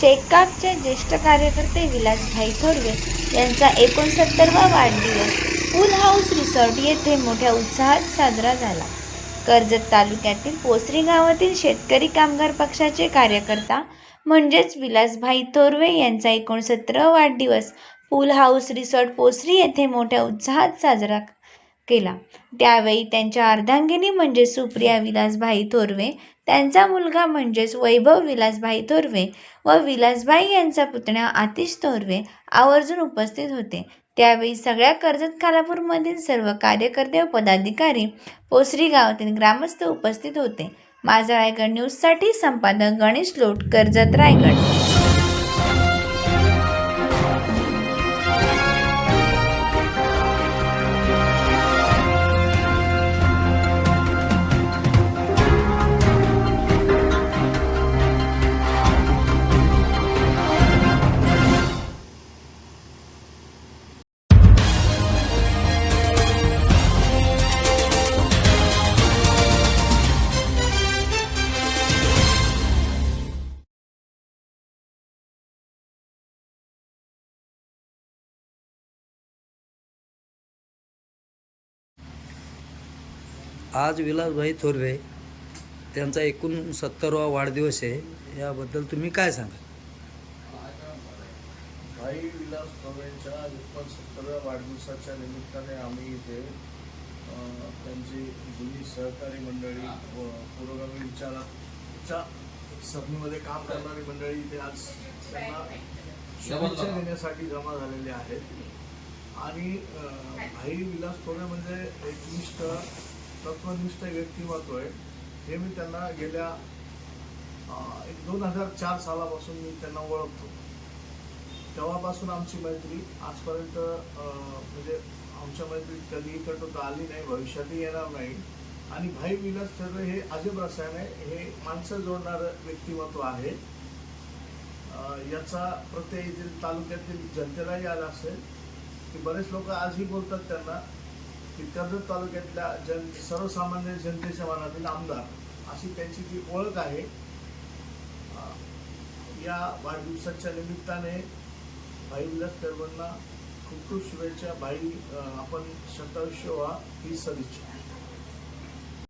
शेकापचे ज्येष्ठ कार्यकर्ते विलासभाई थोरवे यांचा एकोणसत्तरवा वाढदिवस पूल हाऊस रिसॉर्ट येथे मोठ्या उत्साहात साजरा झाला. कर्जत तालुक्यातील पोसरी गावातील शेतकरी कामगार पक्षाचे कार्यकर्ता म्हणजेच विलासभाई थोरवे यांचा एकोणसत्तरावा वाढदिवस पूल हाऊस रिसॉर्ट पोसरी येथे मोठ्या उत्साहात साजरा केला. त्यावेळी त्यांच्या अर्धांगिनी म्हणजे सुप्रिया विलासभाई थोरवे त्यांचा मुलगा म्हणजेच वैभव विलासभाई थोरवे व विलासभाई यांचा पुतण्या आतिश थोरवे आवर्जून उपस्थित होते. त्यावेळी सगळ्या कर्जत खालापूरमधील सर्व कार्यकर्ते व पदाधिकारी पोसरी गावातील ग्रामस्थ उपस्थित होते. माझा रायगड न्यूजसाठी संपादक गणेश लोट कर्जत रायगड. आज विलासभाई थोरवे त्यांचा एकूण सत्तरवा वाढदिवस आहे. याबद्दल तुम्ही काय सांगा भाई विलास थोरवेंच्या एकूण सत्तरव्या वाढदिवसाच्या निमित्ताने आम्ही इथे त्यांची जुनी सहकारी मंडळी व पुरोगामी विचाराच्या सभेमध्ये काम करणारी मंडळी इथे आज त्यांना शुभेच्छा देण्यासाठी जमा झालेले आहेत. आणि भाई विलास थोरे म्हणजे एकनिष्ठ तत्वनिष्ठ व्यक्तिमत्व आहे. हे मी त्यांना गेल्या एक दोन हजार चार सालापासून मी त्यांना ओळखतो. तेव्हापासून आमची मैत्री आजपर्यंत म्हणजे आमच्या मैत्रीत कधीही कटुता आली नाही भविष्यातही येणार नाही. आणि भाई विलास थोरवे हे अजब रसायन आहे. हे माणसं जोडणारं व्यक्तिमत्व आहे. याचा प्रत्येक येथील तालुक्यातील जनतेलाही आला असेल. की बरेच लोक आजही बोलतात त्यांना की कर्जत तालुक्यातल्या जन सर्वसामान्य जनतेच्या मनातील आमदार अशी त्यांची ती ओळख आहे या वाढदिवसाच्या निमित्ताने भाई विलास करवांना खूप खूप शुभेच्छा. भाई आपण शतायुष्य व्हा ही सदिच्छा.